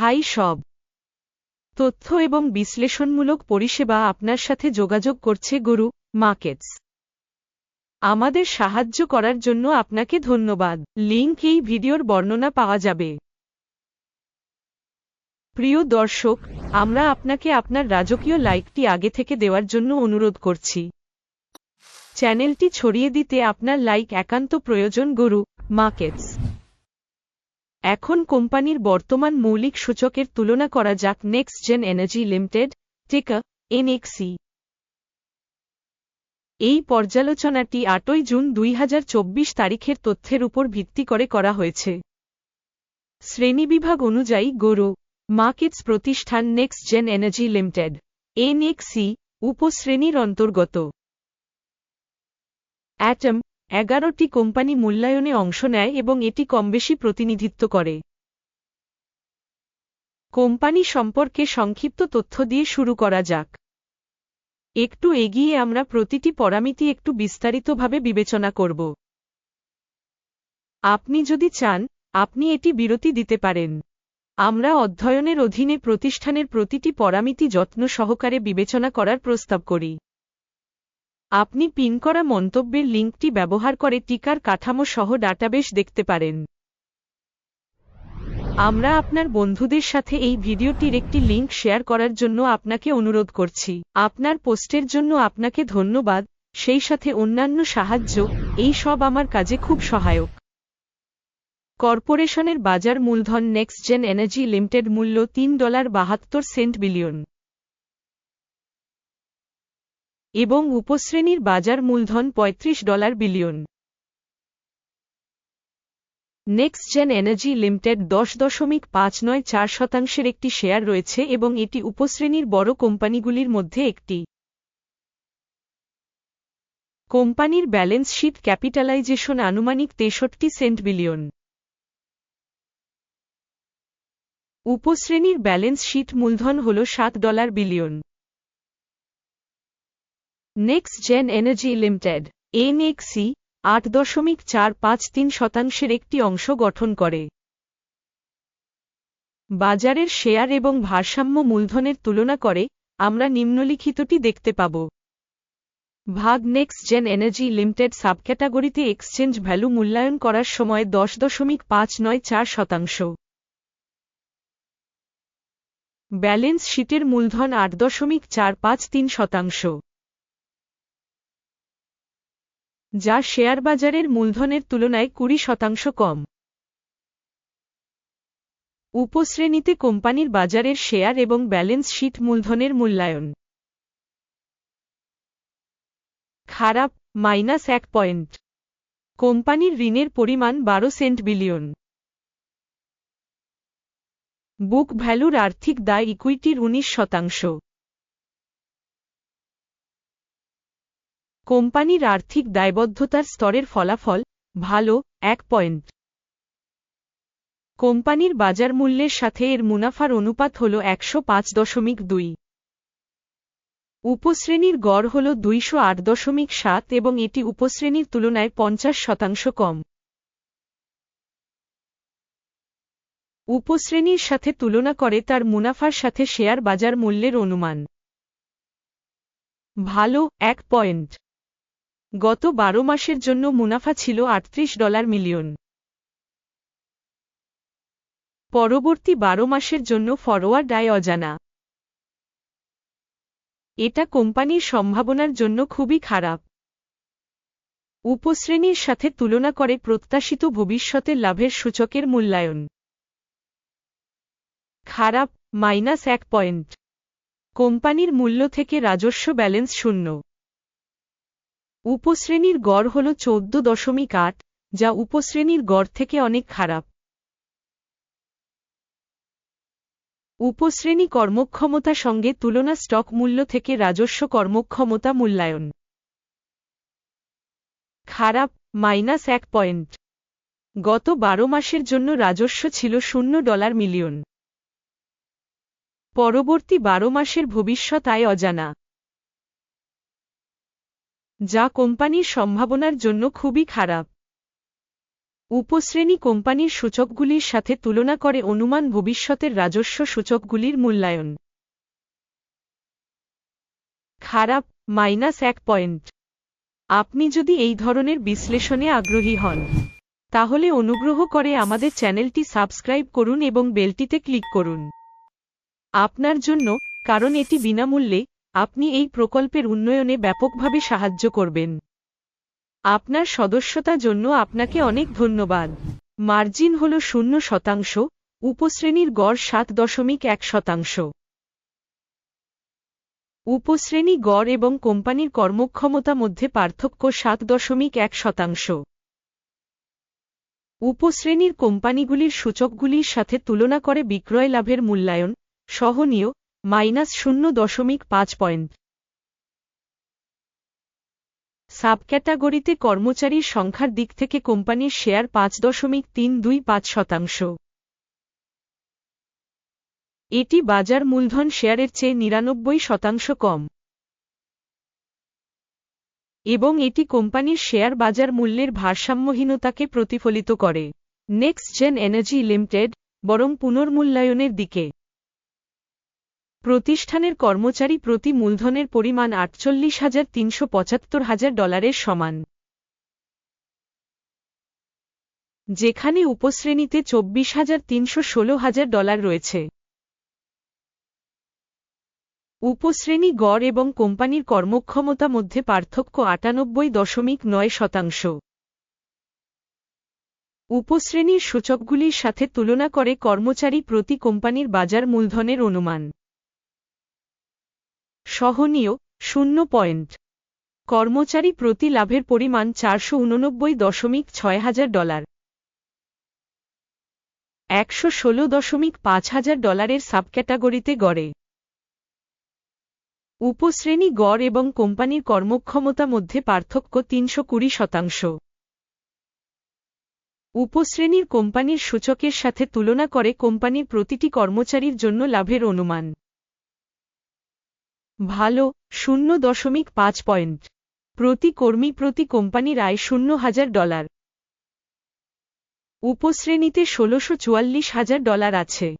High সব। তথ্য এবং বিশ্লেষণমূলক পরিষেবা আপনার সাথে যোগাযোগ করছে গুরু, মার্কেটস। আমাদের সাহায্য করার জন্য আপনাকে ধন্যবাদ। লিঙ্ক এই ভিডিওর বর্ণনা পাওয়া যাবে। প্রিয় দর্শক, আমরা আপনাকে আপনার রাজকীয় লাইকটি আগে থেকে দেওয়ার জন্য অনুরোধ করছি। চ্যানেলটি ছড়িয়ে দিতে আপনার লাইক একান্ত প্রয়োজন, গুরু, মার্কেটস। এখন কোম্পানির বর্তমান মৌলিক সূচকের তুলনা করা যাক নেক্সট জেন এনার্জি লিমিটেড টেকা এনএক্সি এই পর্যালোচনাটি আটই জুন দুই হাজার চব্বিশ তারিখের তথ্যের উপর ভিত্তি করে করা হয়েছে। শ্রেণীবিভাগ অনুযায়ী গরু, মার্কেটস প্রতিষ্ঠান নেক্সট জেন এনার্জি লিমিটেড এনএক্সি উপশ্রেণীর অন্তর্গত। অ্যাটম এগারোটি কোম্পানি মূল্যায়নে অংশ নেয় এবং এটি কমবেশি প্রতিনিধিত্ব করে। কোম্পানি সম্পর্কে সংক্ষিপ্ত তথ্য দিয়ে শুরু করা যাক। একটু এগিয়ে আমরা প্রতিটি পরামিতি একটু বিস্তারিতভাবে বিবেচনা করব। আপনি যদি চান, আপনি এটি বিরতি দিতে পারেন। আমরা অধ্যয়নের অধীনে প্রতিষ্ঠানের প্রতিটি পরামিতি যত্ন সহকারে বিবেচনা করার প্রস্তাব করি। আপনি পিন করা মন্তব্যের লিঙ্কটি ব্যবহার করে টিকার কাঠামো সহ ডাটাবেস দেখতে পারেন। আমরা আপনার বন্ধুদের সাথে এই ভিডিওটির একটি লিঙ্ক শেয়ার করার জন্য আপনাকে অনুরোধ করছি। আপনার পোস্টের জন্য আপনাকে ধন্যবাদ, সেই সাথে অন্যান্য সাহায্য, এই সব আমার কাজে খুব সহায়ক। কর্পোরেশনের বাজার মূলধন নেক্সট জেন এনার্জি লিমিটেড মূল্য তিন ডলার বাহাত্তর সেন্ট বিলিয়ন। এবং উপশ্রেণীর বাজার মূলধন ৩৫ dollar billion. Next Gen Energy Limited দশ দশমিক পাঁচ নয় চার শতাংশের একটি শেয়ার রয়েছে এবং এটি উপশ্রেণীর বড় কোম্পানিগুলির মধ্যে একটি। কোম্পানির ব্যালেন্স শিট ক্যাপিটালাইজেশন আনুমানিক তেষট্টি সেন্ট বিলিয়ন। উপশ্রেণীর ব্যালেন্স শিট মূলধন হল সাত dollar billion. Next Gen Energy Limited এনএক্সি আট দশমিক চার পাঁচ তিন শতাংশের একটি অংশ গঠন করে। বাজারের শেয়ার এবং ভারসাম্য মূলধনের তুলনা করে আমরা নিম্নলিখিতটি দেখতে পাব। ভাগ নেক্সট জেন এনার্জি লিমিটেড সাবক্যাটাগরিতে এক্সচেঞ্জ ভ্যালু মূল্যায়ন করার সময় দশ দশমিক পাঁচ নয় চার শতাংশ। ব্যালেন্স শিটের মূলধন আট দশমিক চার পাঁচ তিন শতাংশ। যা শেয়ার বাজারের মূলধনের তুলনায় কুড়ি শতাংশ কম। উপশ্রেণীতে কোম্পানির বাজারের শেয়ার এবং ব্যালেন্স শীট মূলধনের মূল্যায়ন। খারাপ, মাইনাস এক পয়েন্ট। কোম্পানির ঋণের পরিমাণ বারো সেন্ট বিলিয়ন। বুক ভ্যালুর আর্থিক দায় ইকুইটির উনিশ শতাংশ। কোম্পানির আর্থিক দায়বদ্ধতার স্তরের ফলাফল, ভালো, এক পয়েন্ট। কোম্পানির বাজার মূল্যের সাথে এর মুনাফার অনুপাত হল একশো পাঁচ দশমিক দুই। উপশ্রেণীর গড় হল দুইশো আট দশমিক সাত এবং এটি উপশ্রেণীর তুলনায় পঞ্চাশ শতাংশ কম। উপশ্রেণীর সাথে তুলনা করে তার মুনাফার সাথে শেয়ার বাজার মূল্যের অনুমান। ভালো, এক পয়েন্ট। গত বারো মাসের জন্য মুনাফা ছিল আটত্রিশ ডলার মিলিয়ন। পরবর্তী বারো মাসের জন্য ফরওয়ার্ড আয় অজানা। এটা কোম্পানির সম্ভাবনার জন্য খুবই খারাপ। উপশ্রেণীর সাথে তুলনা করে প্রত্যাশিত ভবিষ্যতের লাভের সূচকের মূল্যায়ন। খারাপ, মাইনাস এক পয়েন্ট। কোম্পানির মূল্য থেকে রাজস্ব ব্যালেন্স শূন্য। উপশ্রেণীর গড় হল চৌদ্দ দশমিক আট, যা উপশ্রেণীর গড় থেকে অনেক খারাপ। উপশ্রেণী কর্মক্ষমতা সঙ্গে তুলনা স্টক মূল্য থেকে রাজস্ব কর্মক্ষমতা মূল্যায়ন। খারাপ, মাইনাস এক পয়েন্ট। গত বারো মাসের জন্য রাজস্ব ছিল শূন্য ডলার মিলিয়ন। পরবর্তী বারো মাসের ভবিষ্যৎ আয় অজানা। যা কোম্পানির সম্ভাবনার জন্য খুবই খারাপ। উপশ্রেণী কোম্পানির সূচকগুলির সাথে তুলনা করে অনুমান ভবিষ্যতের রাজস্ব সূচকগুলির মূল্যায়ন। খারাপ, মাইনাস এক পয়েন্ট। আপনি যদি এই ধরনের বিশ্লেষণে আগ্রহী হন, তাহলে অনুগ্রহ করে আমাদের চ্যানেলটি সাবস্ক্রাইব করুন এবং বেলটিতে ক্লিক করুন। আপনার জন্য, কারণ এটি বিনামূল্যে আপনি এই প্রকল্পের উন্নয়নে ব্যাপকভাবে সাহায্য করবেন। আপনার সদস্যতা জন্য আপনাকে অনেক ধন্যবাদ। মার্জিন হল শূন্য শতাংশ, উপশ্রেণীর গড় সাত দশমিক এক শতাংশ। উপশ্রেণী গড় এবং কোম্পানির কর্মক্ষমতা মধ্যে পার্থক্য সাত দশমিক এক শতাংশ। উপশ্রেণীর কোম্পানিগুলির সূচকগুলির সাথে তুলনা করে বিক্রয় লাভের মূল্যায়ন, সহনীয় মাইনাস শূন্য দশমিক পাঁচ পয়েন্ট। সাবক্যাটাগরিতে কর্মচারীর সংখ্যার দিক থেকে কোম্পানির শেয়ার পাঁচ দশমিক তিন দুই পাঁচ শতাংশ। এটি বাজার মূলধন শেয়ারের চেয়ে নিরানব্বই শতাংশ কম। এবং এটি কোম্পানির শেয়ার বাজার মূল্যের ভারসাম্যহীনতাকে প্রতিফলিত করে। নেক্সট জেন এনার্জি লিমিটেড বরং পুনর্মূল্যায়নের দিকে। প্রতিষ্ঠানের কর্মচারী প্রতি মূলধনের পরিমাণ আটচল্লিশ হাজার তিনশো পঁচাত্তর হাজার ডলারের সমান। যেখানে উপশ্রেণীতে চব্বিশ হাজার তিনশো ষোলো হাজার ডলার রয়েছে। উপশ্রেণী গড় এবং কোম্পানির কর্মক্ষমতা মধ্যে পার্থক্য আটানব্বই দশমিক নয় শতাংশ। উপশ্রেণীর সূচকগুলির সাথে তুলনা করে কর্মচারী প্রতি কোম্পানির বাজার মূলধনের অনুমান। সহনীয়, শূন্য পয়েন্ট। কর্মচারী প্রতি লাভের পরিমাণ চারশো উননব্বই দশমিক ছয় হাজার ডলার। একশো ষোলো দশমিক পাঁচ হাজার ডলারের সাবক্যাটাগরিতে গড়ে। উপশ্রেণী গড় এবং কোম্পানির কর্মক্ষমতা মধ্যে পার্থক্য তিনশো কুড়ি শতাংশ। উপশ্রেণীর কোম্পানির সূচকের সাথে তুলনা করে কোম্পানির প্রতিটি কর্মচারীর জন্য লাভের অনুমান। ভালো, শূন্য দশমিক পাঁচ পয়েন্ট। প্রতি কর্মী প্রতি কোম্পানির আয় শূন্য হাজার ডলার। উপশ্রেণীতে ষোলশো চুয়াল্লিশ হাজার ডলার আছে।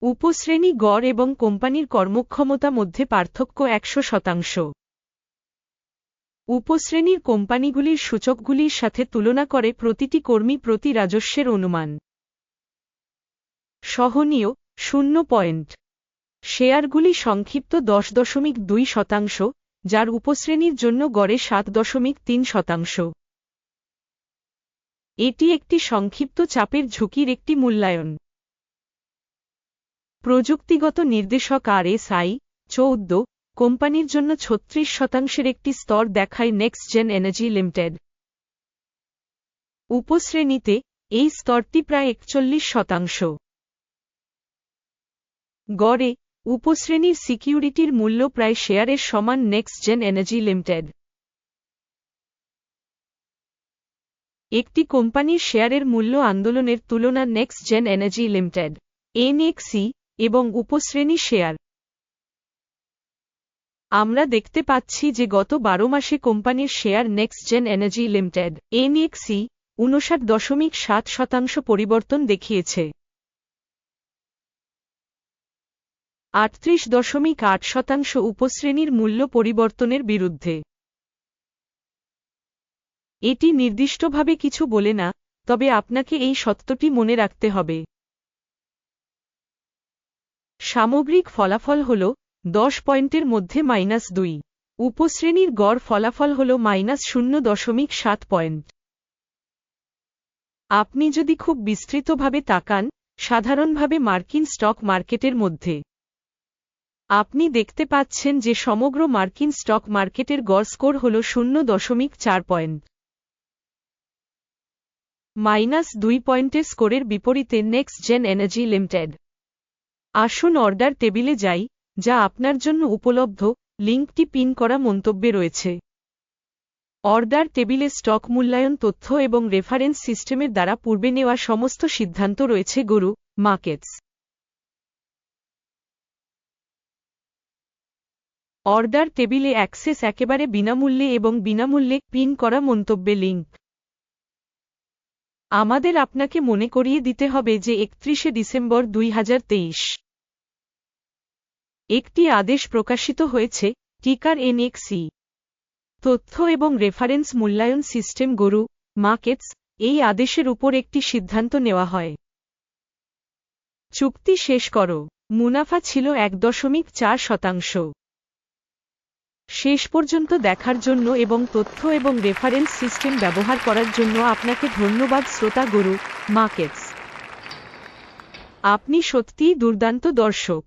উপশ্রেণী গড় এবং কোম্পানির কর্মক্ষমতা মধ্যে পার্থক্য একশো শতাংশ। উপশ্রেণীর কোম্পানিগুলির সূচকগুলির সাথে তুলনা করে প্রতিটি কর্মী প্রতি রাজস্বের অনুমান। সহনীয়, শূন্য পয়েন্ট। শেয়ারগুলি সংক্ষিপ্ত দশ দশমিক দুই শতাংশ, যার উপশ্রেণীর জন্য গড়ে সাত দশমিক তিন শতাংশ। এটি একটি সংক্ষিপ্ত চাপের ঝুঁকির একটি মূল্যায়ন। প্রযুক্তিগত নির্দেশক আর এস আই চৌদ্দ, কোম্পানির জন্য ছত্রিশ শতাংশের একটি স্তর দেখায় নেক্সট জেন এনার্জি লিমিটেড। উপশ্রেণীতে, এই স্তরটি প্রায় একচল্লিশ শতাংশ। গড়ে উপশ্রেণীর সিকিউরিটির মূল্য প্রায় শেয়ারের সমান নেক্সট জেন এনার্জি লিমিটেড। একটি কোম্পানির শেয়ারের মূল্য আন্দোলনের তুলনা নেক্সট জেন এনার্জি লিমিটেড, এনএক্সি, এবং উপশ্রেণী শেয়ার। আমরা দেখতে পাচ্ছি যে গত বারো মাসে কোম্পানির share Next Gen Energy Limited, এনএক্সি, উনষাট দশমিক সাত শতাংশ পরিবর্তন দেখিয়েছে। আটত্রিশ দশমিক আট শতাংশ উপশ্রেণীর মূল্য পরিবর্তনের বিরুদ্ধে। এটি নির্দিষ্টভাবে কিছু বলে না, তবে আপনাকে এই সত্যটি মনে রাখতে হবে। সামগ্রিক ফলাফল হল দশ পয়েন্টের মধ্যে মাইনাস দুই। উপশ্রেণীর গড় ফলাফল হল মাইনাস শূন্য দশমিক সাত পয়েন্ট। আপনি যদি খুব বিস্তৃতভাবে তাকান, সাধারণভাবে মার্কিন স্টক মার্কেটের মধ্যে। আপনি দেখতে পাচ্ছেন যে সমগ্র মার্কিন স্টক মার্কেটের গড় স্কোর হল শূন্য দশমিক চার পয়েন্ট। মাইনাস দুই পয়েন্টের স্কোরের বিপরীতে নেক্সট জেন এনার্জি লিমিটেড। আসুন অর্ডার টেবিলে যাই, যা আপনার জন্য উপলব্ধ, লিঙ্কটি পিন করা মন্তব্যে রয়েছে। অর্ডার টেবিলে স্টক মূল্যায়ন তথ্য এবং রেফারেন্স সিস্টেমের দ্বারা পূর্বে নেওয়া সমস্ত সিদ্ধান্ত রয়েছে, গরু, মার্কেটস। অর্ডার টেবিলে অ্যাক্সেস একেবারে বিনামূল্যে এবং বিনামূল্যে পিন করা মন্তব্যে লিঙ্ক। আমাদের আপনাকে মনে করিয়ে দিতে হবে যে একত্রিশে ডিসেম্বর দুই হাজার তেইশ। একটি আদেশ প্রকাশিত হয়েছে, টিকার এনএক্সি। তথ্য এবং রেফারেন্স মূল্যায়ন সিস্টেম গরু মার্কেটস এই আদেশের উপর একটি সিদ্ধান্ত নেওয়া হয়। চুক্তি শেষ করো। মুনাফা ছিল এক দশমিক চার শতাংশ। শেষ পর্যন্ত দেখার জন্য এবং তথ্য এবং রেফারেন্স সিস্টেম ব্যবহার করার জন্য আপনাকে ধন্যবাদ, শ্রোতা গুরু মার্কেটস আপনি সত্যিই দুর্দান্ত দর্শক।